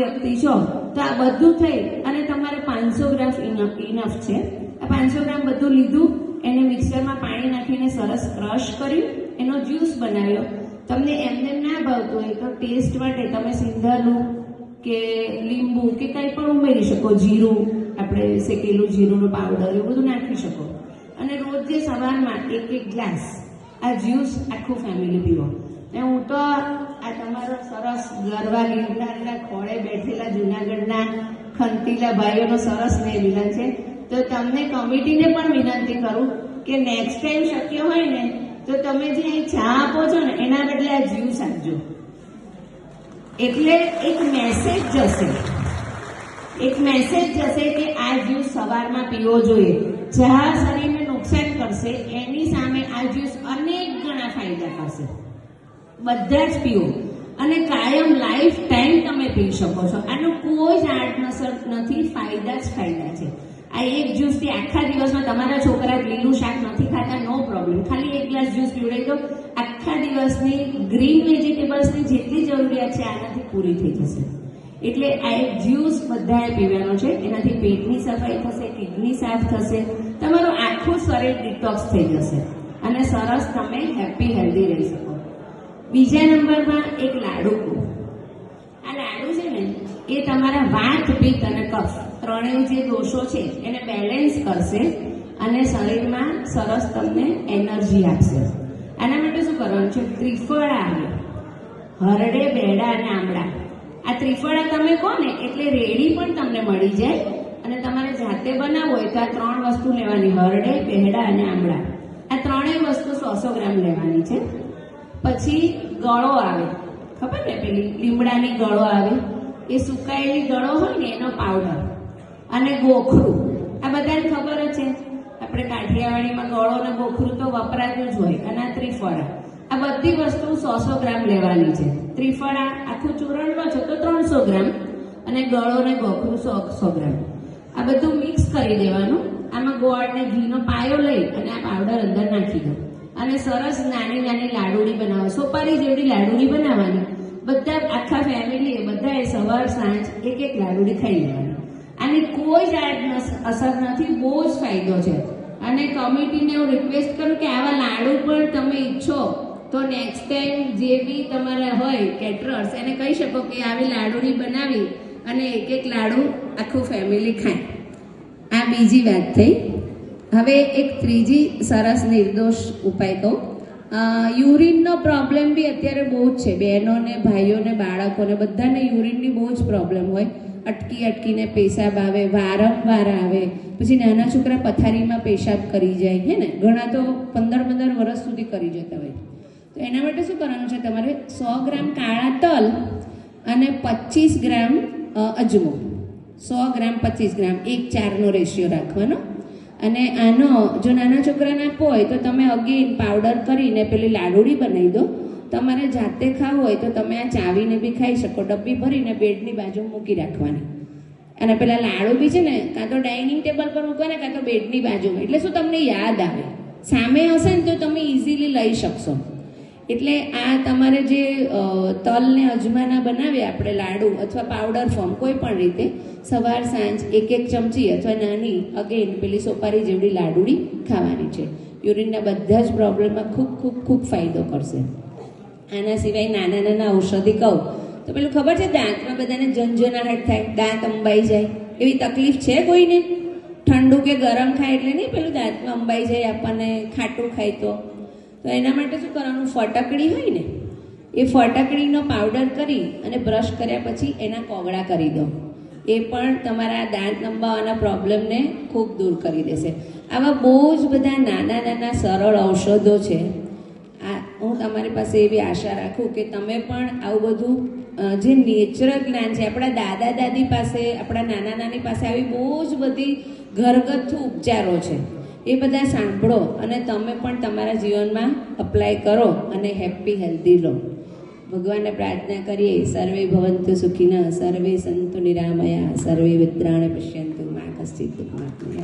વ્યક્તિ છો તો આ બધું થઈ અને તમારે પાંચસો ગ્રામ ઇનફ છે. આ પાંચસો ગ્રામ બધું લીધું, એને મિક્સરમાં પાણી નાખીને સરસ ક્રશ કર્યું, એનો જ્યુસ બનાવ્યો. તમને એમને ના ભાવતું હોય, તો ટેસ્ટ માટે તમે સિંધાનું કે લીંબુ કે કંઈ પણ ઉમેરી શકો, જીરું, આપણે શેકેલું જીરુંનું પાવડર, એવું બધું નાખી શકો. અને રોજ જે સવારમાં એક એક ગ્લાસ આ જ્યુસ આખું ફેમિલી પીવો. હું તો સરસ ગરવા ગિરનારના ખોળે બેઠેલા જુનાગઢના ખંતીલા ભાઈઓનો સરસ મેં મિલન છે. તો તમને કમિટીને પણ વિનંતી કરું કે નેક્સ્ટ ટાઈમ શક્ય હોય ને, તો તમે જે ચા આપો છો ને, એના બદલે આ જ્યુસ આપજો. એટલે એક મેસેજ જશે. એક મેસેજ જશે કે આ જ્યુસ સવારમાં પીવો જોઈએ. જ્યાં શરીરને નુકસાન કરશે, એની સામે આ જ્યુસ અનેક ગણા ફાયદા કરશે. બધા જ પીવો અને કાયમ લાઈફ ટાઈમ તમે પી શકો છો. આનો કોઈ જ આડનસર નથી, ફાયદા જ ફાયદા છે. આ એક જ્યુસથી આખા દિવસમાં તમારા છોકરા લીલું શાક નથી ખાતા નો પ્રોબ્લેમ ખાલી એક ગ્લાસ જ્યુસ પીવડાવી દો, આખા દિવસની ગ્રીન વેજીટેબલ્સની જેટલી જરૂરિયાત છે, આનાથી પૂરી થઈ જશે. એટલે આ એક જ્યુસ બધાએ પીવાનો છે. એનાથી પેટની સફાઈ થશે, કિડની સાફ થશે, તમારું આખું શરીર ડિટોક્સ થઈ જશે. અને સરસ તમે હેપી હેલ્ધી રહી શકો. બીજા નંબરમાં એક લાડુ આ લાડુ છે ને, એ તમારા વાત પિત્ત અને કફ. ત્રણેય જે દોષો છે, એને બેલેન્સ કરશે અને શરીરમાં સરસ તમને એનર્જી આપશે. આના માટે શું કરવાનું છે? ત્રિફળ આવે. હરડે, બેડા અને આમળા. આ ત્રિફળા તમે કહો ને એટલે રેડી પણ તમને મળી જાય અને તમારે જાતે બનાવો હોય તો આ ત્રણ વસ્તુ લેવાની. હરડે, બેડા અને આમળા. આ ત્રણેય વસ્તુ સો સો ગ્રામ લેવાની છે. પછી ગળો આવે. ખબર ને પેલી લીમડાની ગળો આવે? એ સુકાયેલી ગળો હોય ને એનો પાવડર અને ગોખરું. આ બધાને ખબર જ છે. આપણે કાઠિયાવાડીમાં ગળો અને ગોખરું તો વપરાતું જ હોય, અને આ ત્રિફળા. આ બધી વસ્તુ સો સો ગ્રામ લેવાની છે. ત્રિફળા આખું ચૂરણનો છે તો ત્રણસો ગ્રામ, અને ગળો ને ગોખરું સો સો ગ્રામ. આ બધું મિક્સ કરી દેવાનું. આમાં ગોળ ને ઘીનો પાયો લઈ અને આ પાવડર અંદર નાખી દો. અને સરસ નાની નાની લાડુડી બનાવો. સોપારી જેવડી લાડુડી બનાવવાની. બધા આખા ફેમિલીએ બધાએ સવાર સાંજ એક એક લાડુડી ખાઈ લેવાની. આની કોઈ જ આડ અસર નથી, બહુ જ ફાયદો છે. અને કમિટીને હું રિક્વેસ્ટ કરું કે આવા લાડુ પણ તમે ઈચ્છો, તો નેક્સ્ટ ટાઈમ જે બી તમારા હોય કેટરર્સ એને કહી શકો કે આવી લાડુડી બનાવી અને એક એક લાડુ આખું ફેમિલી ખાય. આ બીજી વાત થઈ. હવે એક ત્રીજી સરસ નિર્દોષ ઉપાય કહું. યુરિનનો પ્રોબ્લેમ બી અત્યારે બહુ જ છે. બહેનોને, ભાઈઓને, બાળકોને, બધાને યુરિનની બહુ જ પ્રોબ્લેમ હોય. અટકી અટકીને પેશાબ આવે, વારંવાર આવે. પછી નાના છોકરા પથારીમાં પેશાબ કરી જાય, હે ને? ઘણા તો પંદર પંદર વર્ષ સુધી કરી જતા હોય. તો એના માટે શું કરવાનું છે? તમારે સો ગ્રામ કાળા તલ અને પચીસ ગ્રામ અજમો. સો ગ્રામ, પચીસ ગ્રામ, એક ચારનો રેશિયો રાખવાનો. અને આનો, જો નાના છોકરાને આપવો હોય તો તમે અગેન પાવડર કરીને પેલી લાડુડી બનાવી દો. તમારે જાતે ખાવું હોય તો તમે આ ચાવીને બી ખાઈ શકો. ડબ્બી ભરીને બેડની બાજુ મૂકી રાખવાની. અને પેલા લાડુ બી છે ને, કાં તો ડાઇનિંગ ટેબલ પર મૂકવાના, કાં તો બેડની બાજુમાં. એટલે શું તમને યાદ આવે? સામે હશે ને તો તમે ઇઝીલી લઈ શકશો. એટલે આ તમારે જે તલને અજમાના બનાવીએ આપણે લાડુ અથવા પાવડર ફોર્મ કોઈ પણ રીતે, સવાર, સાંજ એક એક ચમચી અથવા નાની અગેન પેલી સોપારી જેવડી લાડુડી ખાવાની છે. યુરિનના બધા જ પ્રોબ્લેમમાં ખૂબ ખૂબ ખૂબ ફાયદો કરશે. આના સિવાય નાના નાના ઔષધિ કહું, તો પેલું ખબર છે દાંતમાં બધાને ઝંઝનાહટ થાય, દાંત અંબાઈ જાય, એવી તકલીફ છે કોઈને? ઠંડુ કે ગરમ ખાય એટલે નહીં, પેલું દાંતમાં અંબાઈ જાય, આપણને ખાટું ખાય તો. તો એના માટે શું કરવાનું? ફટકડી હોય ને, એ ફટકડીનો પાવડર કરી અને બ્રશ કર્યા પછી એના કોગળા કરી દો. એ પણ તમારા દાંત લંબાવાના પ્રોબ્લેમને ખૂબ દૂર કરી દેશે. આવા બહુ જ બધા નાના નાના સરળ ઔષધો છે. આ હું તમારી પાસે એવી આશા રાખું કે તમે પણ આવું બધું જે નેચરલ જ્ઞાન છે, આપણા દાદા દાદી પાસે, આપણા નાના નાની પાસે આવી બહુ જ બધી ઘરગથ્થુ ઉપચારો છે. એ બધા સાંભળો અને તમે પણ તમારા જીવનમાં અપ્લાય કરો અને હેપી હેલ્ધી રહો. ભગવાનને પ્રાર્થના કરીએ, સર્વે ભવંતુ સુખીના, સર્વે સંતુ નિરામયા, સર્વે વિદ્રાણ પશ્યંતુ મા કશ્ચિત દુઃખમાત્મયા